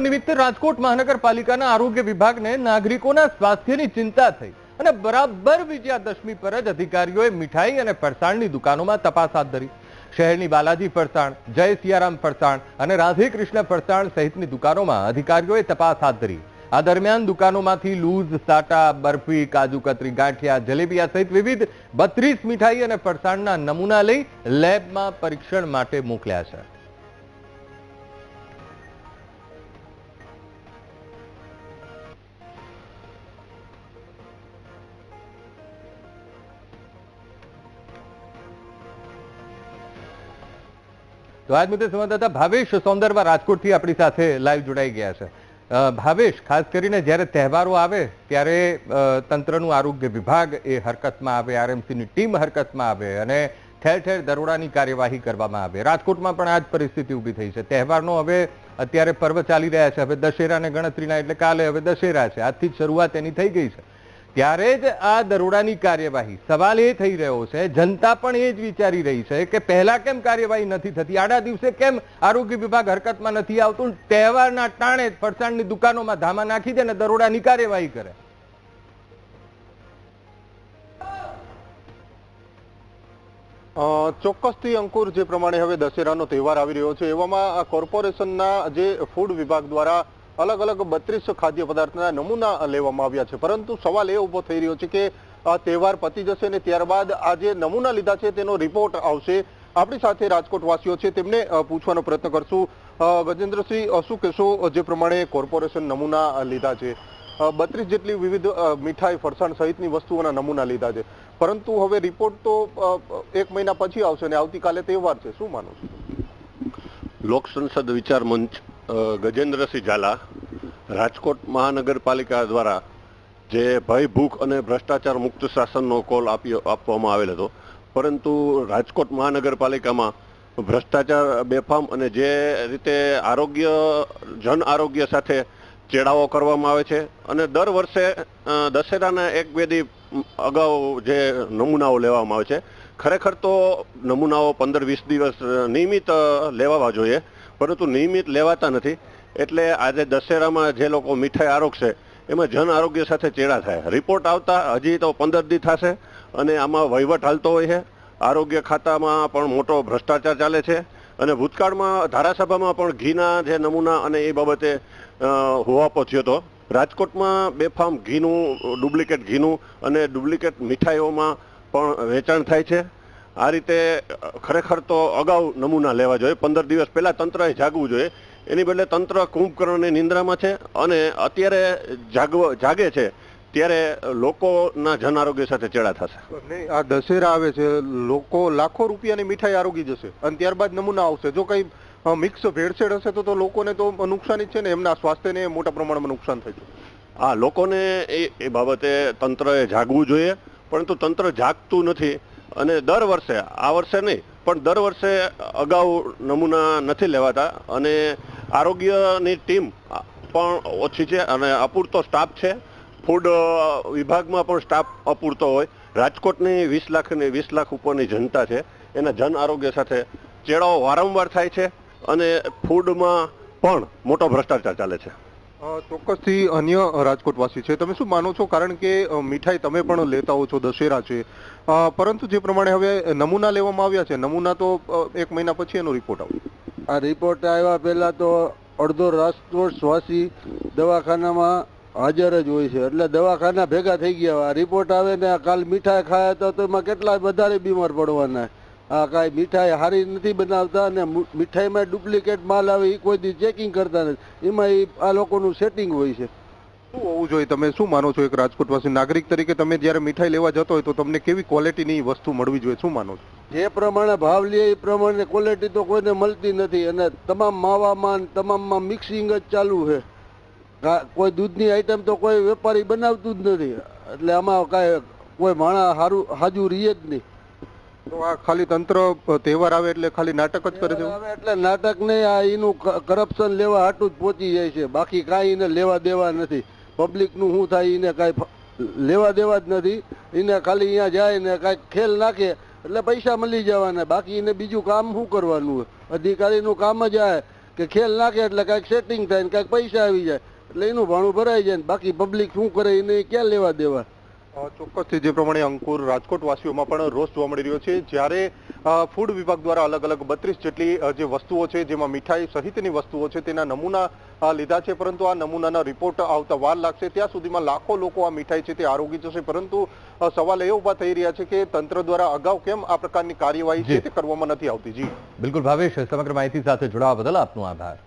નિમિત્તે રાજકોટ મહાનગરપાલિકાના આરોગ્ય વિભાગને નાગરિકોના સ્વાસ્થ્યની ચિંતા થઈ અને બરાબર વિજયાદશમી પર જ અધિકારીઓએ મીઠાઈ અને ફરસાણની દુકાનોમાં તપાસ હાથ ધરી. શહેરની બાલાજી ફરસાણ, જય સિયારામ ફરસાણ અને રાધે કૃષ્ણ ફરસાણ સહિતની દુકાનોમાં અધિકારીઓએ તપાસ હાથ ધરી. આ દરમિયાન દુકાનોમાંથી લૂઝ, સાટા, બરફી, કાજુ કતરી, ગાંઠિયા, જલેબિયા સહિત વિવિધ બત્રીસ મીઠાઈ અને ફરસાણના નમૂના લઈ લેબમાં પરીક્ષણ માટે મોકલ્યા છે. તો આજ મુદ્દે સંવાદદાતા ભાવેશ સૌંદરવા રાજકોટથી આપણી સાથે લાઈવ જોડાઈ ગયા છે. ભાવેશ, ખાસ કરીને જ્યારે તહેવારો આવે ત્યારે તંત્રનું આરોગ્ય વિભાગ એ હરકતમાં આવે, આરએમસીની ટીમ હરકતમાં આવે અને ઠેર ઠેર દરોડાની કાર્યવાહી કરવામાં આવે. રાજકોટમાં પણ આ જ પરિસ્થિતિ ઊભી થઈ છે. તહેવારનો હવે અત્યારે પર્વ ચાલી રહ્યા છે. હવે દશેરાને ગણતરીના, એટલે કાલે હવે દશેરા છે. આજથી જ શરૂઆત એની થઈ ગઈ છે. ત્યારે જ આ દરોડાની કાર્યવાહી સવાલ એ થઈ રહ્યો છે, જનતા પણ એ જ વિચારી રહી છે કે પહેલા કેમ કાર્યવાહી નથી થતી? આડા દિવસે કેમ આરોગ્ય વિભાગ હરકતમાં નથી આવતું? તહેવારના ટાણે ફરસાણની દુકાનોમાં ધામા નાખી દે ને દરોડાની કાર્યવાહી કરે. ચોક્કસથી અંકુર, જે પ્રમાણે હવે દશેરાનો તહેવાર આવી રહ્યો છે, એવામાં કોર્પોરેશનના જે ફૂડ વિભાગ દ્વારા અલગ અલગ બત્રીસ ખાદ્ય પદાર્થના નમૂના લેવામાં આવ્યા છે. પરંતુ સવાલ એ ઊભો થઈ રહ્યો છે કે તહેવાર પતી જશે ને ત્યારબાદ આ જે નમૂના લીધા છે તેનો રિપોર્ટ આવશે. આપણી સાથે રાજકોટ વાસીઓ છે, તેમને પૂછવાનો પ્રયત્ન કરશું. ગજેન્દ્રસિંહ શું કહેશો? જે પ્રમાણે કોર્પોરેશન નમૂના લીધા છે. બત્રીસ જેટલી વિવિધ મીઠાઈ, ફરસાણ સહિતની વસ્તુઓના નમૂના લીધા છે. પરંતુ હવે રિપોર્ટ તો એક મહિના પછી આવશે અને આવતીકાલે તહેવાર છે. શું માનો છો? લોક સંસદ વિચાર મંચ ગજેન્દ્રસિંહ ઝાલા રાજકોટ મહાનગરપાલિકા દ્વારા જે ભય, ભૂખ અને ભ્રષ્ટાચાર મુક્ત શાસનનો કોલ આપ્યો, આપવામાં આવેલ હતો. પરંતુ રાજકોટ મહાનગરપાલિકામાં ભ્રષ્ટાચાર, બેફામ અને જે રીતે આરોગ્ય, જન આરોગ્ય સાથે ચેડાવો કરવામાં આવે છે અને દર વર્ષે દશેરાના એક, બે અગાઉ જે નમૂનાઓ લેવામાં આવે છે, ખરેખર તો નમૂનાઓ પંદર, વીસ દિવસ નિયમિત લેવાવા લેવા જોઈએ. પરંતુ નિયમિત લેવાતા નથી. એટલે આજે દશેરામાં જે લોકો મીઠાઈ આરોગશે, એમાં જન આરોગ્ય સાથે ચેડા થાય. રિપોર્ટ આવતા હજી તો પંદર દી થશે અને આમાં વહીવટ હાલતો હોય છે. આરોગ્ય ખાતામાં પણ મોટો ભ્રષ્ટાચાર ચાલે છે અને ભૂતકાળમાં ધારાસભામાં પણ ઘીના જે નમૂના અને એ બાબતે હોવાપો થયો હતો. રાજકોટમાં બેફામ ઘીનું, ડુપ્લિકેટ ઘીનું અને ડુપ્લિકેટ મીઠાઈઓમાં પણ વેચાણ થાય છે. આ રીતે ખરેખર તો અગાઉ નમૂના લેવા જોઈએ. પંદર દિવસ પહેલાં તંત્રએ જાગવું જોઈએ. એની બદલે તંત્ર કુંભકર્ણની નિંદ્રામાં છે અને અત્યારે જાગવ જાગે છે ત્યારે લોકોના જન આરોગ્ય સાથે ચેડા થશે. નહીં આ દશેરા આવે છે. લોકો લાખો રૂપિયાની મીઠાઈ આરોગી જશે. અને ત્યારબાદ નમૂના આવશે. જો કંઈ મિક્સ ભેળસેળ હશે તો તો લોકોને તો નુકસાની જ છે ને. એમના સ્વાસ્થ્યને મોટા પ્રમાણમાં નુકસાન થાય છે. હા લોકોને એ એ બાબતે તંત્રએ જાગવું જોઈએ. પરંતુ તંત્ર જાગતું નથી. અને દર વર્ષે, આ વર્ષે નહીં, પણ દર વર્ષે અગાઉ નમૂના નથી લેવાતા અને આરોગ્યની ટીમ પણ ઓછી છે અને અપૂરતો સ્ટાફ છે. ફૂડ વિભાગમાં પણ સ્ટાફ અપૂરતો હોય. રાજકોટની વીસ લાખની વીસ લાખ ઉપરની જનતા છે. એના જન આરોગ્ય સાથે ચેડાઓ વારંવાર થાય છે અને ફૂડમાં પણ મોટો ભ્રષ્ટાચાર ચાલે છે. ચોક્કસથી અન્ય રાજકોટવાસી છે. તમે શું માનો છો? કારણ કે મીઠાઈ તમે પણ લેતા હો છો, દશેરા છે. પરંતુ જે પ્રમાણે હવે નમૂના લેવામાં આવ્યા છે, નમૂના તો એક મહિના પછી એનો રિપોર્ટ આવ્યો આ રિપોર્ટ આવ્યા પહેલાં તો અડધો રાજકોટવાસી દવાખાનામાં હાજર જ હોય છે. એટલે દવાખાના ભેગા થઈ ગયા. રિપોર્ટ આવે ને કાલ મીઠાઈ ખાયા તો એમાં કેટલા વધારે બીમાર પડવાના. કાંઈ મીઠાઈ સારી નથી બનાવતા અને મીઠાઈમાં ડુપ્લિકેટ માલ આવે એ કોઈ દી ચેકિંગ કરતા નથી. એમાં એ આ લોકોનું સેટિંગ હોય છે. શું હોવું જોઈએ? તમે શું માનો છો એક રાજકોટવાસી નાગરિક તરીકે? તમે જ્યારે મીઠાઈ લેવા જતો હોય તો તમને કેવી ક્વોલિટીની વસ્તુ મળવી જોઈએ? શું માનો છો? જે પ્રમાણે ભાવ લે એ પ્રમાણે ક્વોલિટી તો કોઈને મળતી નથી. અને તમામ માવામાં તમામમાં મિક્સિંગ જ ચાલુ છે. કોઈ દૂધની આઈટમ તો કોઈ વેપારી બનાવતું જ નથી. એટલે આમાં કાંઈ કોઈ માણસ સારું હાજુ રહીએ જ નહીં. તો આ ખાલી તંત્ર તહેવાર આવે એટલે ખાલી નાટક જ કરે છે એટલે નાટક નહીં, આ એનું કરપ્શન લેવા આટલું જ પહોંચી જાય છે. બાકી કાંઈ એને લેવા દેવા નથી. પબ્લિકનું શું થાય એને કાંઈ લેવા દેવા જ નથી. એને ખાલી અહીંયા જાય ને કાંઈક ખેલ નાખે એટલે પૈસા મળી જવાના. બાકી એને બીજું કામ શું કરવાનું? અધિકારીનું કામ જ આ કે ખેલ નાખે એટલે કાંઈક સેટિંગ થાય ને કાંઈક પૈસા આવી જાય. એટલે એનું ભાણું ભરાઈ જાય ને બાકી પબ્લિક શું કરે એને ક્યાં લેવા દેવા? ચોક્કસથી જે પ્રમાણે અંકુર રાજકોટ વાસીઓમાં પણ રોષ જોવા મળી રહ્યો છે. જ્યારે ફૂડ વિભાગ દ્વારા અલગ અલગ બત્રીસ જેટલી જે વસ્તુઓ છે જેમાં મીઠાઈ સહિતની વસ્તુઓ છે તેના નમૂના લીધા છે. પરંતુ આ નમૂનાના રિપોર્ટ આવતા વાર લાગશે. ત્યાં સુધીમાં લાખો લોકો આ મીઠાઈ છે તે આરોગી જશે. પરંતુ સવાલ એ ઊભા થઈ રહ્યા છે કે તંત્ર દ્વારા અગાઉ કેમ આ પ્રકારની કાર્યવાહી છે તે કરવામાં નથી આવતી? જી. બિલકુલ ભાવેશ સમગ્ર માહિતી સાથે જોડાવા બદલ આપનો આભાર.